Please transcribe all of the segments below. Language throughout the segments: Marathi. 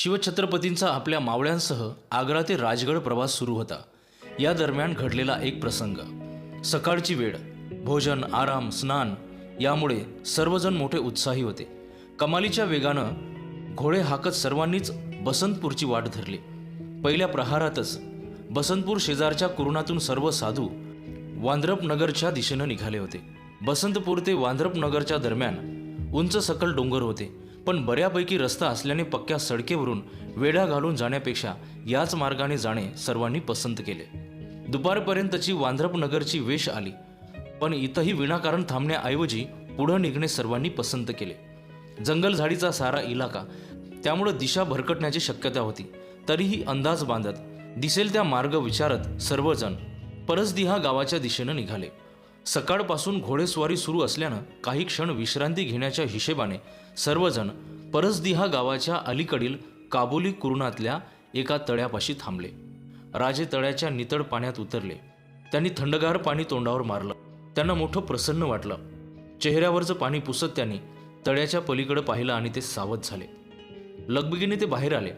शिवछत्रपतींचा आपल्या मावळ्यांसह आग्रा ते राजगड प्रवास सुरू होता. या दरम्यान घडलेला एक प्रसंग. सकाळची वेळ भोजन आराम स्नान यामुळे सर्वजण मोठे उत्साही होते. कमालीच्या वेगानं घोडे हाकत सर्वांनीच बसंतपूरची वाट धरली. पहिल्या प्रहारातच बसंतपूर शेजारच्या कुरुणातून सर्व साधू वांद्रप नगरच्या दिशेनं निघाले होते. बसंतपूर ते वांद्रप नगरच्या दरम्यान उंच सकल डोंगर होते. पण बऱ्यापैकी रस्ता असल्याने पक्क्या सडकेवरून वेढा घालून जाण्यापेक्षा याच मार्गाने जाणे सर्वांनी पसंत केले. दुपारपर्यंतची वांद्रपनगरची वेश आली. पण इथंही विनाकारण थांबण्याऐवजी पुढं निघणे सर्वांनी पसंत केले. जंगल झाडीचा सारा इलाका त्यामुळं दिशा भरकटण्याची शक्यता होती. तरीही अंदाज बांधत दिसेल त्या मार्ग विचारत सर्वजण परसदिहा गावाच्या दिशेनं निघाले. सकाळपासून घोडेस्वारी सुरू असल्यानं काही क्षण विश्रांती घेण्याच्या हिशेबाने सर्वजण परसदिहा गावाच्या अलीकडील काबुली कुरुणातल्या एका तळ्यापाशी थांबले. राजे तळ्याच्या नितळ पाण्यात उतरले. त्यांनी थंडगार पाणी तोंडावर मारलं. त्यांना मोठं प्रसन्न वाटलं. चेहऱ्यावरचं पाणी पुसत त्यांनी तळ्याच्या पलीकडे पाहिलं आणि ते सावध झाले. लगबगीने ते बाहेर आले.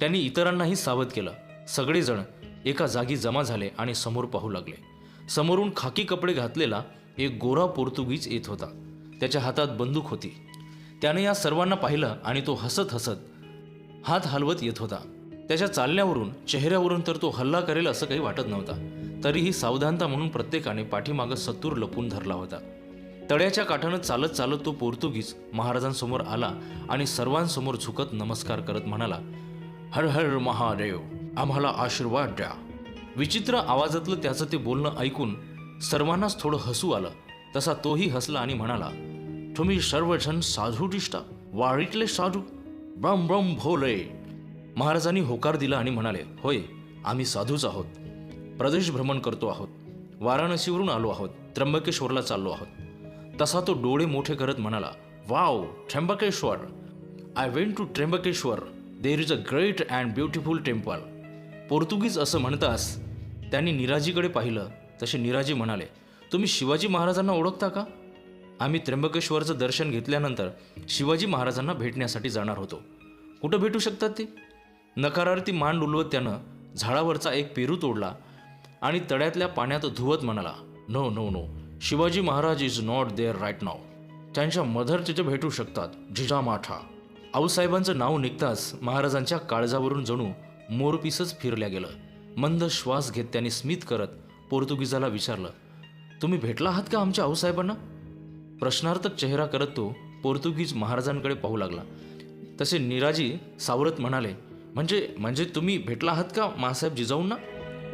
त्यांनी इतरांनाही सावध केलं. सगळेजण एका जागी जमा झाले आणि समोर पाहू लागले. समोरून खाकी कपडे घातलेला एक गोरा पोर्तुगीज येत होता. त्याच्या हातात बंदूक होती. त्याने या सर्वांना पाहिलं आणि तो हसत हसत हात हलवत येत होता. त्याच्या चालण्यावरून चेहऱ्यावरून तर तो हल्ला करेल असं काही वाटत नव्हता. तरीही सावधानता म्हणून प्रत्येकाने पाठीमागं सत्तूर लपून धरला होता. तळ्याच्या काठानं चालत चालत तो पोर्तुगीज महाराजांसमोर आला आणि सर्वांसमोर झुकत नमस्कार करत म्हणाला हर हर महादेव आम्हाला आशीर्वाद द्या. विचित्र आवाजातलं त्याचं ते बोलणं ऐकून सर्वांनाच थोडं हसू आलं. तसा तोही हसला आणि म्हणाला तुम्ही सर्वजण साधू दिसता वाळीतले साधू ब्रम ब्रम भोले. महाराजांनी होकार दिला आणि म्हणाले होय आम्ही साधूच आहोत. प्रदेश भ्रमण करतो आहोत. वाराणसीवरून आलो आहोत. त्र्यंबकेश्वरला चाललो आहोत. तसा तो डोळे मोठे करत म्हणाला wow Trimbakeshwar. I went to Trimbakeshwar. There is a great and beautiful temple Portuguese असं म्हणतास त्यांनी निराजीकडे पाहिलं तसे निराजी म्हणाले तुम्ही शिवाजी महाराजांना ओळखता का? आम्ही त्र्यंबकेश्वरचं दर्शन घेतल्यानंतर शिवाजी महाराजांना भेटण्यासाठी जाणार होतो. कुठं भेटू शकतात ते? नकारार्थी मान डुलवत त्यानं झाडावरचा एक पेरू तोडला आणि तळ्यातल्या पाण्यात धुवत म्हणाला no no no Shivaji Maharaj is not there right नाव. त्यांच्या मदर तिथे भेटू शकतात जिजामाठा आऊसाहेबांचं नाव निघताच महाराजांच्या काळजावरून जणू मोरपीसच फिरल्या गेलं. मंद श्वास घेत त्यांनी स्मित करत पोर्तुगीजाला विचारलं तुम्ही भेटला आहात का आमच्या आऊसाहेबांना? प्रश्नार्थक चेहरा करत तो पोर्तुगीज महाराजांकडे पाहू लागला. तसे निराजी सावरत म्हणाले म्हणजे म्हणजे तुम्ही भेटला आहात का मासाहेब जिजाऊंना?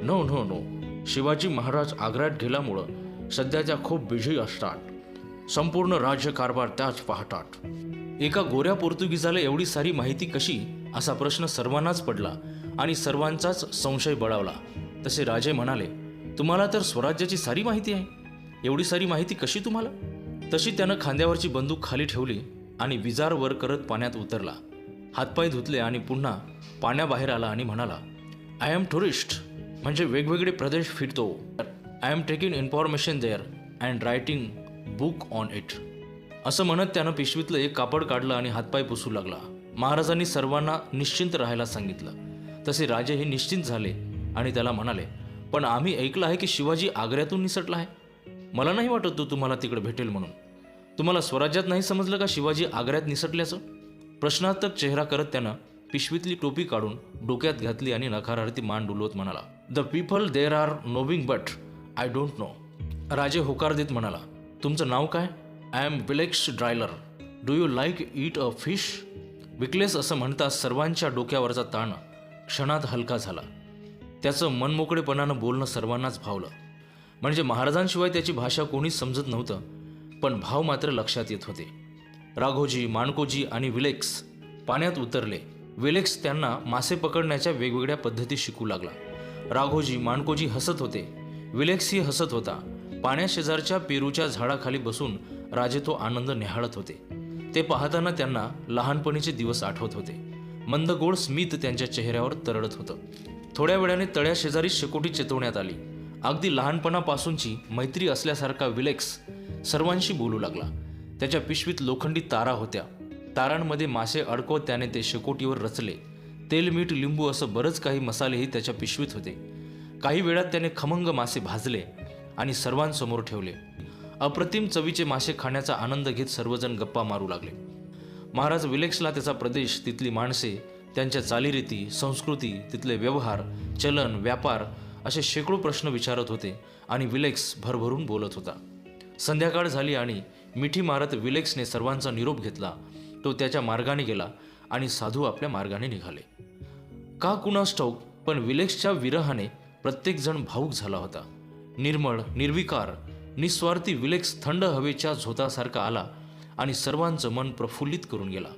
No no no. Shivaji Maharaj आग्र्यात गेल्यामुळं सध्या त्या खूप बिझी असतात. संपूर्ण राज्यकारभार त्याच पाहतात. एका गोऱ्या पोर्तुगीजाला एवढी सारी माहिती कशी? असा प्रश्न सर्वांनाच पडला आणि सर्वांचाच संशय बळावला. तसे राजे म्हणाले तुम्हाला तर स्वराज्याची सारी माहिती आहे. एवढी सारी माहिती कशी तुम्हाला? तशी त्यानं खांद्यावरची बंदूक खाली ठेवली आणि विजार वर करत पाण्यात उतरला. हातपाय धुतले आणि पुन्हा पाण्याबाहेर आला आणि म्हणाला आय एम टुरिस्ट म्हणजे वेगवेगळे प्रदेश फिरतो. I am taking information there and writing book on it असं म्हणत त्यानं पिशवीतलं एक कापड काढलं आणि हातपाय पुसू लागला. महाराजांनी सर्वांना निश्चिंत राहायला सांगितलं. तसे राजेही निश्चिंत झाले आणि त्याला म्हणाले पण आम्ही ऐकलं आहे की शिवाजी आग्र्यातून निसटला आहे. मला नाही वाटत तो तुम्हाला तिकडे भेटेल म्हणून. तुम्हाला स्वराज्यात नाही समजलं का शिवाजी आग्र्यात निसटल्याचं? प्रश्नार्थक चेहरा करत त्यानं पिशवीतली टोपी काढून डोक्यात घातली आणि नकारार्थी मान डुलवत म्हणाला the people there are knowing but I don't know. Raje होकार देत म्हणाला तुमचं नाव काय? I am Vilex Dryler do you like eat a fish विकलेस असं म्हणता सर्वांच्या डोक्यावरचा ताण क्षणात हलका झाला. त्याचं मनमोकळेपणानं बोलणं सर्वांनाच भावलं. म्हणजे महाराजांशिवाय त्याची भाषा कोणीच समजत नव्हतं पण भाव मात्र लक्षात येत होते. राघोजी माणकोजी आणि विलेक्स पाण्यात उतरले. विलेक्स त्यांना मासे पकडण्याच्या वेगवेगळ्या पद्धती शिकू लागला. राघोजी माणकोजी हसत होते. विलेक्सही हसत होता. पाण्याशेजारच्या पेरूच्या झाडाखाली बसून राजे तो आनंद निहाळत होते. ते पाहताना त्यांना लहानपणीचे दिवस आठवत होते. मंद गोड स्मित त्यांच्या चेहऱ्यावर तरळत होतं. थोड्या वेळाने तळ्याशेजारी शेकोटी चेतवण्यात आली. अगदी लहानपणापासूनची मैत्री असल्यासारखा विलेक्स सर्वांशी बोलू लागला. त्याच्या पिशवीत लोखंडी तारा होत्या. तारांमध्ये मासे अडकवत त्याने ते शेकोटीवर रचले. तेल मीठ लिंबू असं बरंच काही मसालेही त्याच्या पिशवीत होते. काही वेळात त्याने खमंग मासे भाजले आणि सर्वांसमोर ठेवले. अप्रतिम चवीचे मासे खाण्याचा आनंद घेत सर्वजण गप्पा मारू लागले. महाराज विलेक्सला त्याचा प्रदेश तिथली माणसे त्यांच्या चालीरीती संस्कृती तिथले व्यवहार चलन व्यापार असे शेकडो प्रश्न विचारत होते आणि विलेक्स भरभरून बोलत होता. संध्याकाळ झाली आणि मिठी मारत विलेक्सने सर्वांचा निरोप घेतला. तो त्याच्या मार्गाने गेला आणि साधू आपल्या मार्गाने निघाले. का कुणास ठाऊक पण विलेक्सच्या विरहाने प्रत्येकजण भाऊक झाला होता. निर्मळ निर्विकार निस्वार्थी विलेक्स थंड हवेच्या झोतासारखा आला आणि सर्वांचं मन प्रफुल्लित करून गेला.